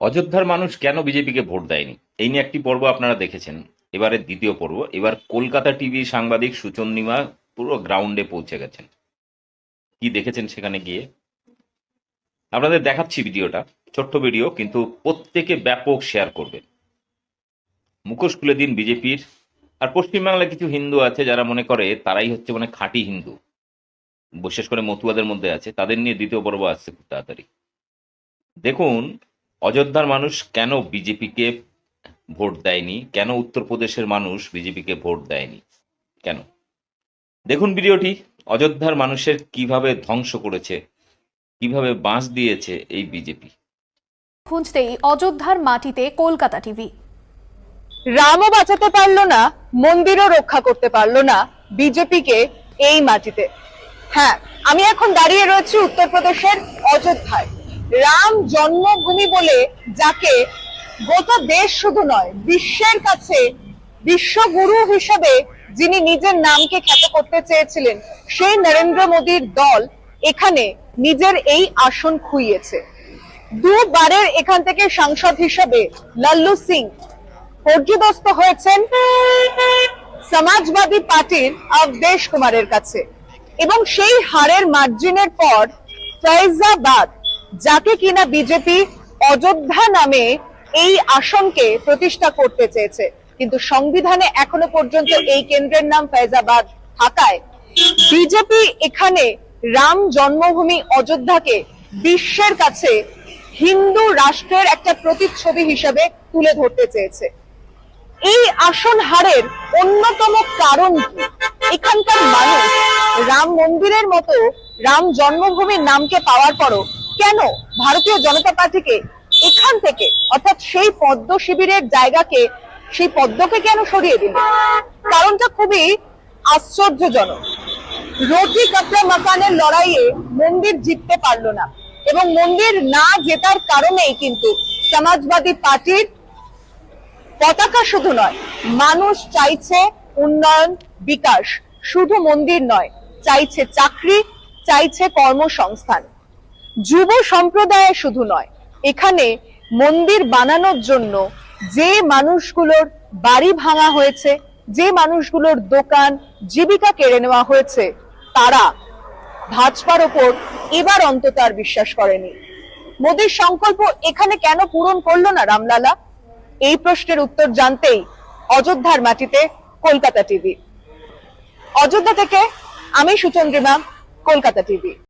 অযোধ্যার মানুষ কেন বিজেপিকে ভোট দেয়নি? এই নিয়ে একটি পর্ব আপনারা দেখেছেন। এবারের দ্বিতীয় পর্ব। এবার কলকাতা টিভি সাংবাদিক সুচন্দিমা পুরো গ্রাউন্ডে পৌঁছে গেছেন। কি দেখেছেন সেখানে গিয়ে? আপনাদের দেখাচ্ছি ভিডিওটা। ছোট্ট ভিডিও, কিন্তু প্রত্যেকে ব্যাপক শেয়ার করবেন মুখোশ খুলে দিন বিজেপির। আর পশ্চিমবাংলায় কিছু হিন্দু আছে যারা মনে করে তারাই হচ্ছে মানে খাঁটি হিন্দু। বিশেষ করে মতুয়াদের মধ্যে আছে। তাদের নিয়ে দ্বিতীয় পর্ব আসছে খুব তাড়াতাড়ি। দেখুন অযোধ্যার মানুষ কেন বিজেপিকে ভোট দেয়নি? কেন উত্তরপ্রদেশের মানুষ বিজেপিকে ভোট দেয়নি? কেন? দেখুন ভিডিওটি অযোধ্যার মানুষের কীভাবে ধ্বংস করেছে কীভাবে বাঁশ দিয়েছে এই বিজেপি। খুঁজতেই অযোধ্যার মাটিতে কলকাতা টিভি। রামও বাঁচাতে পারল না মন্দিরও রক্ষা করতে পারল না বিজেপিকে এই মাটিতে। হ্যাঁ আমি এখন দাঁড়িয়ে রয়েছি উত্তরপ্রদেশের অযোধ্যায়। রাম জন্মভূমি বলে যাকে গোটা দেশ শুধু নয়, বিশ্বের কাছে বিশ্বগুরু হিসেবে যিনি নিজের নামকে খ্যাত করতে চেয়েছিলেন, সেই নরেন্দ্র মোদীর দল এখানে নিজের এই আসন খুইয়েছে। দুবারের এখান থেকে সাংসদ হিসেবে লাল্লু সিং পর্যদস্ত হয়েছেন সমাজবাদী পার্টির অবদেশ কুমারের কাছে। এবং সেই হারের মার্জিনের পর ফৈজাবাদ যাকে কিনা বিজেপি অযোধ্যা নামে এই আসনকে প্রতিষ্ঠা করতে চেয়েছে। কিন্তু সংবিধানে এখনও পর্যন্ত এই কেন্দ্রের নাম ফৈজাবাদ থাকায় বিজেপি এখানে রাম জন্মভূমি অযোধ্যাকে বিশ্বের কাছে হিন্দু রাষ্ট্রের একটা প্রতিচ্ছবি হিসেবে তুলে ধরতে চেয়েছে। এই আসন হারের অন্যতম কারণ কি? এখানকার মানুষ রাম মন্দিরের মতো রাম জন্মভূমির নামকে পাওয়ার পরও কেন ভারতীয় জনতা পার্টিকে এখান থেকে, অর্থাৎ সেই পদ্ম শিবিরের জায়গাকে, সেই পদ্মকে কেন সরিয়ে দিল? কারণটা খুবই আশ্চর্যজনক। রোটি কাপড়া মাকানের লড়াইয়ে মন্দির জিততে পারল না এবং মন্দির না জেতার কারণেই কিন্তু সমাজবাদী পার্টির পতাকা শুধু নয়, মানুষ চাইছে উন্নয়ন, বিকাশ। শুধু মন্দির নয়, চাইছে চাকরি, চাইছে কর্মসংস্থান। যুব সম্প্রদায় শুধু নয়, এখানে মন্দির বানানোর জন্য যে মানুষগুলোর বাড়ি ভাঙা হয়েছে, যে মানুষগুলোর দোকান জীবিকা কেড়ে নেওয়া হয়েছে, তারা ভাজপার ওপর এবার অন্তত আর বিশ্বাস করেনি। মোদীর সংকল্প এখানে কেন পূরণ করল না রামলালা? এই প্রশ্নের উত্তর জানতেই অযোধ্যার মাটিতে কলকাতা টিভি। অযোধ্যা থেকে আমি সুচন্দ্রিমা, কলকাতা টিভি।